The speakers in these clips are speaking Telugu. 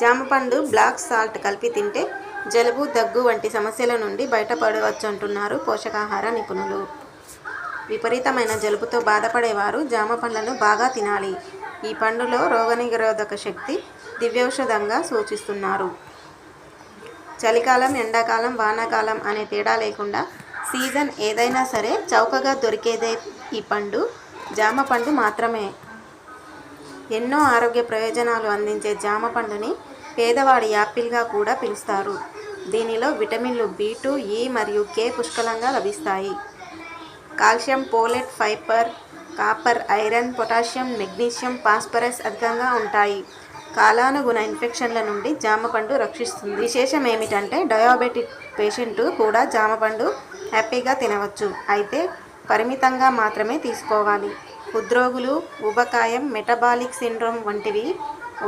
జామపండు బ్లాక్ సాల్ట్ కలిపి తింటే జలుబు దగ్గు వంటి సమస్యల నుండి బయటపడవచ్చు అంటున్నారు పోషకాహార నిపుణులు. విపరీతమైన జలుబుతో బాధపడేవారు జామ పండ్లను బాగా తినాలి. ఈ పండులో రోగనిరోధక శక్తి దివ్యౌషధంగా సూచిస్తున్నారు. చలికాలం ఎండాకాలం వానాకాలం అనే తేడా లేకుండా సీజన్ ఏదైనా సరే చౌకగా దొరికేదే ఈ పండు. జామ పండు మాత్రమే. ఎన్నో ఆరోగ్య ప్రయోజనాలు అందించే జామ పండుని పేదవాడి యాపిల్గా కూడా పిలుస్తారు. దీనిలో విటమిన్లు బి టూ ఈ మరియు కే పుష్కలంగా లభిస్తాయి. Calcium folate fibre copper iron potassium magnesium phosphorus అధికంగా ఉంటాయి. కాలానుగుణ ఇన్ఫెక్షన్ల నుండి జామపండు రక్షిస్తుంది. విశేషం ఏమిటంటే డయాబెటిక్ పేషెంట్ కూడా జామపండు హ్యాపీగా తినవచ్చు. అయితే పరిమితంగా మాత్రమే తీసుకోవాలి. హృద్రోగులు ఊబకాయం మెటబాలిక్ సిండ్రోమ్ వంటివి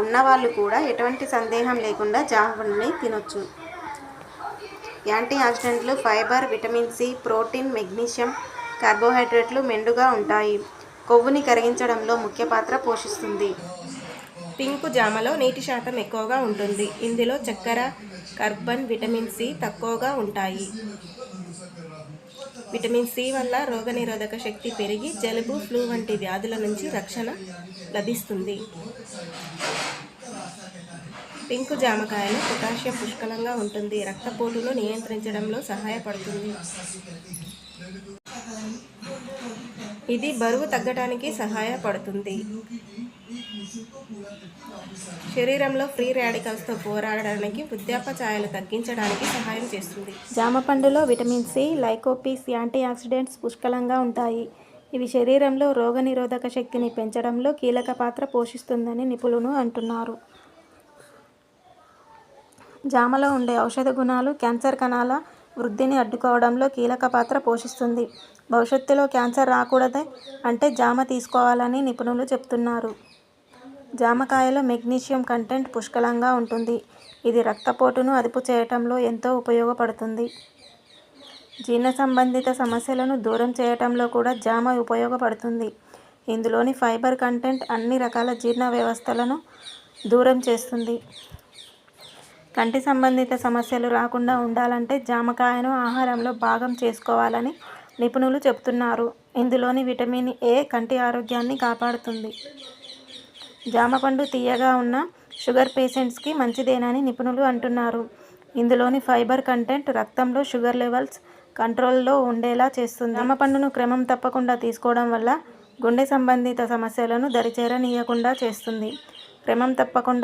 ఉన్నవాళ్ళు కూడా ఎటువంటి సందేహం లేకుండా జామపండుని తినొచ్చు. యాంటీ ఆక్సిడెంట్లు fibre vitamin C protein magnesium కార్బోహైడ్రేట్లు మెండుగా ఉంటాయి. కొవ్వుని కరిగించడంలో ముఖ్య పాత్ర పోషిస్తుంది. పింకు జామలో నీటి శాతం ఎక్కువగా ఉంటుంది. ఇందులో చక్కెర కార్బన్ విటమిన్ సి తక్కువగా ఉంటాయి. విటమిన్ సి వల్ల రోగనిరోధక శక్తి పెరిగి జలుబు ఫ్లూ వంటి వ్యాధుల నుంచి రక్షణ లభిస్తుంది. పింకు జామకాయలో పొటాషియం పుష్కలంగా ఉంటుంది. రక్తపోటును నియంత్రించడంలో సహాయపడుతుంది. ఇది బరువు తగ్గడానికి సహాయపడుతుంది. శరీరంలో ఫ్రీ రాడికల్స్తో పోరాడడానికి వృద్ధాప్య ఛాయలు తగ్గించడానికి సహాయం చేస్తుంది. జామ పండులో విటమిన్ సి లైకోపీస్ యాంటీ ఆక్సిడెంట్స్ పుష్కలంగా ఉంటాయి. ఇవి శరీరంలో రోగనిరోధక శక్తిని పెంచడంలో కీలక పాత్ర పోషిస్తుందని నిపుణులు అంటున్నారు. జామలో ఉండే ఔషధ గుణాలు క్యాన్సర్ కణాల వృద్ధిని అడ్డుకోవడంలో కీలక పాత్ర పోషిస్తుంది. భవిష్యత్తులో క్యాన్సర్ రాకూడదే అంటే జామ తీసుకోవాలని నిపుణులు చెప్తున్నారు. జామకాయలో మెగ్నీషియం కంటెంట్ పుష్కలంగా ఉంటుంది. ఇది రక్తపోటును అదుపు చేయటంలో ఎంతో ఉపయోగపడుతుంది. జీర్ణ సంబంధిత సమస్యలను దూరం చేయటంలో కూడా జామ ఉపయోగపడుతుంది. ఇందులోని ఫైబర్ కంటెంట్ అన్ని రకాల జీర్ణ వ్యవస్థలను దూరం చేస్తుంది. కంటి సంబంధిత సమస్యలు రాకుండా ఉండాలంటే జామకాయను ఆహారంలో భాగం చేసుకోవాలని నిపుణులు చెబుతున్నారు. ఇందులోని విటమిన్ ఏ కంటి ఆరోగ్యాన్ని కాపాడుతుంది. జామపండు తీయగా ఉన్న షుగర్ పేషెంట్స్కి మంచిదేనని నిపుణులు అంటున్నారు. ఇందులోని ఫైబర్ కంటెంట్ రక్తంలో షుగర్ లెవెల్స్ కంట్రోల్లో ఉండేలా చేస్తుంది. జామపండును క్రమం తప్పకుండా తీసుకోవడం వల్ల గుండె సంబంధిత సమస్యలను దరిచేరనీయకుండా చేస్తుంది. క్రమం తప్పకుండా